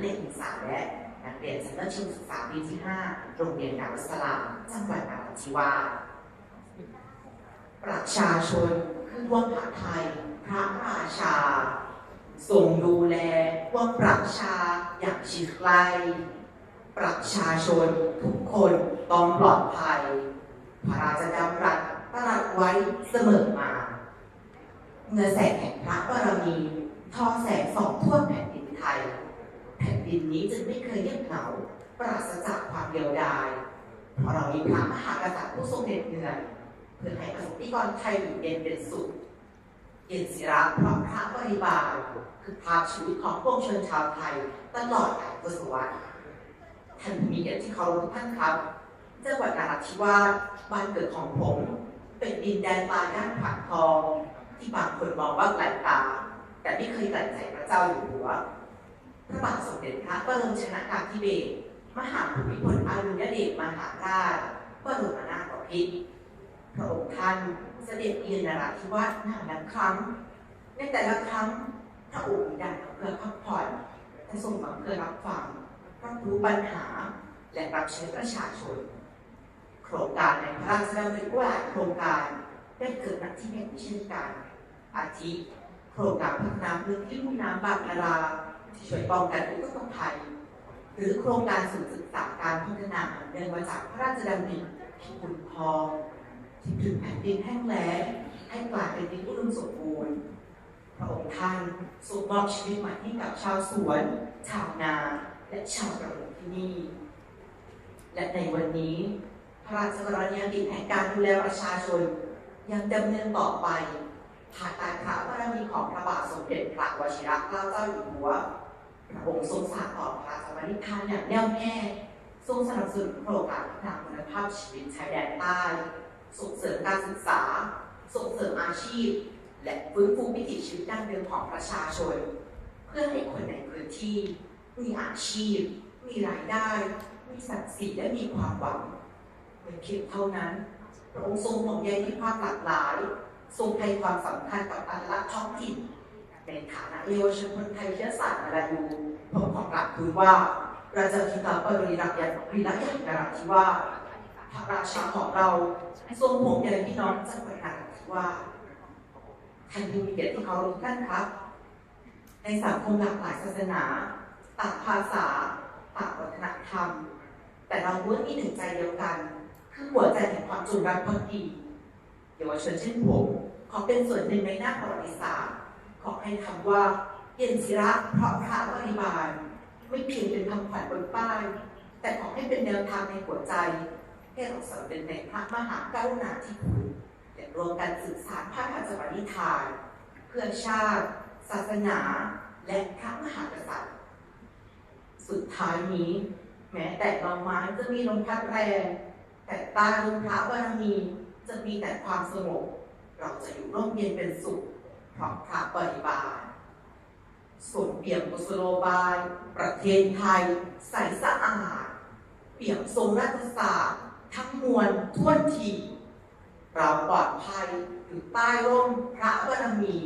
เรียนศึกษาและนักเรียนชั้นมัธยมศึกษาปีที่5โรงเรียนดารุสลามจังหวัดนราธิวาสประชาชนคือดวงพระไทย พระราชาทรงดูแลว่าประชาอย่างชิดใกล้ประชาชนทุกคนต้องปลอดภัย พระราชดำรัสตรัสไว้เสมอมาเมื่อแสงแห่งพระบารมีทอแสงสองทั่วแผ่นดิน ดินนี้จึงไม่เคยเงียบเหงาปราศจากความเดียวดายเพราะเรามีพระมหากษัตริย์ผู้ทรงเด็ดเหนื่อยเพื่อให้ประสบนิกรไทยอยู่เย็นเป็นสุขเย็นศิระเพราะพระบริบาลคือภาพชีวิตของพวกชนชาวไทยตลอดกาลทศวรรษท่านผู้มีเกียรติที่เคารพทุกท่านครับจังหวัดนราธิวาสบ้านเกิดของผม เป็นดินแดนปลาด้านผักทอง ที่บางคนมองว่าไกลตาแต่ไม่เคยไกลใจพระเจ้าอยู่หัว พระบาทสมเด็จพระบรมชนกาธิเบศรมหาภูมิพลอดุลยเดชมหาราชบรมนาถบพิตรพระองค์ท่านเสด็จเยือนนราธิวาสนานนับครั้ง ในแต่ละครั้งพระองค์มีดันเพื่อพักผ่อนและทรงมาเพื่อรับฟังรับรู้ปัญหาและรับใช้ประชาชน โครงการในพระราชดำริว่าหลายโครงการได้เกิดนักที่ไม่เช่นกันอาทิ ครงการพัฒนาพื้นที่ลุ่มน้ำบางนาราที่ช่วยป้องกันอุทกภัย หรือโครงการศูนย์ศึกษาการพัฒนาเนื่องมาจากพระราชดำริที่คุณพองที่ถึงแผ่นดินแห้งแล้งให้กลายเป็นดินอุดมสมบูรณ์พระองค์ท่านทรงมอบชีวิตใหม่ให้กับชาวสวน ชาวนา และชาวประมงที่นี่ และในวันนี้ พระราชกรณียกิจแห่งการดูแลประชาชน ยังดำเนินต่อไปภายใต้พระบาร ของพระบาทสมเด็จพระวชิรเกล้าเจ้าอยู่หัว พระองค์ทรงสานต่อพระราชบัณฑิตทานอย่างแน่วแน่ ทรงสนับสนุนโครงการพัฒนาคุณภาพชีวิตชายแดนใต้ ส่งเสริมการศึกษา ส่งเสริมอาชีพ และฟื้นฟูวิถีชีวิตดั้งเดิมของประชาชน เพื่อให้คนในพื้นที่ มีอาชีพ มีรายได้ มีศักดิ์ศรีและมีความหวังไม่เพียงเท่านั้น พระองค์ทรงห่วงใยที่ภาพหลากหลาย ทรงให้ความสำคัญกับอัตลักษณ์ท้องถิ่นในฐานะเยาวชนคนไทยเชื้อสายมาลายูผมขอกราบทูลว่าราชธิตาปริรักษ์ยันวิรักษ์ยันนราธิวาพระราชาของเราทรงห่วงใยพี่น้องจังหวัดนราธิวาท่านผู้มีเกียรติที่เคารพท่านครับ ในสังคมหลากหลายศาสนาต่างภาษาต่างวัฒนธรรม แต่เราล้วนมีหนึ่งใจเดียวกัน คือหัวใจแห่งความจงรักภักดี เยาวชนเช่นผมขอเป็นส่วนหนึ่งในหน้าประวัติศาสตร์ขอให้คำว่าเย็นศิระเพราะพระบริบาล ไม่เพียงเป็นคำขวัญบนป้าย แต่ขอให้เป็นแนวทางในหัวใจ ให้เราสำเร็จในพระมหากรุณาธิคุณและรวมกันสื่อสารพระราชปณิธาน เพื่อชาติ ศาสนา และพระมหากษัตริย์ สุดท้ายนี้ แม้แต่บางไม้จะมีลมพัดแรง แต่ตาลมพระบารมี จะมีแต่ความสงบ เราจะอยู่ร่มเย็นเป็นสุขเพราะพระบริบาลสมเปี่ยมกุศโลบาย ประเทศไทย ใสสะอาด เปี่ยมทรงรัฐศาสตร์ ทั้งมวลท่วนทีเราปลอดภัยอยู่ใต้ร่มพระบารมี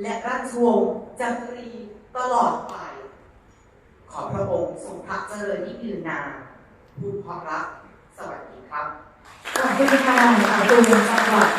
และราชวงศ์จักรีตลอดไป ขอพระองค์ทรงพระเจริญยิ่งยืนนานผู้เพรารักสวัสดีครับ ขอบคุณค่ะขอบคุณจังหวัด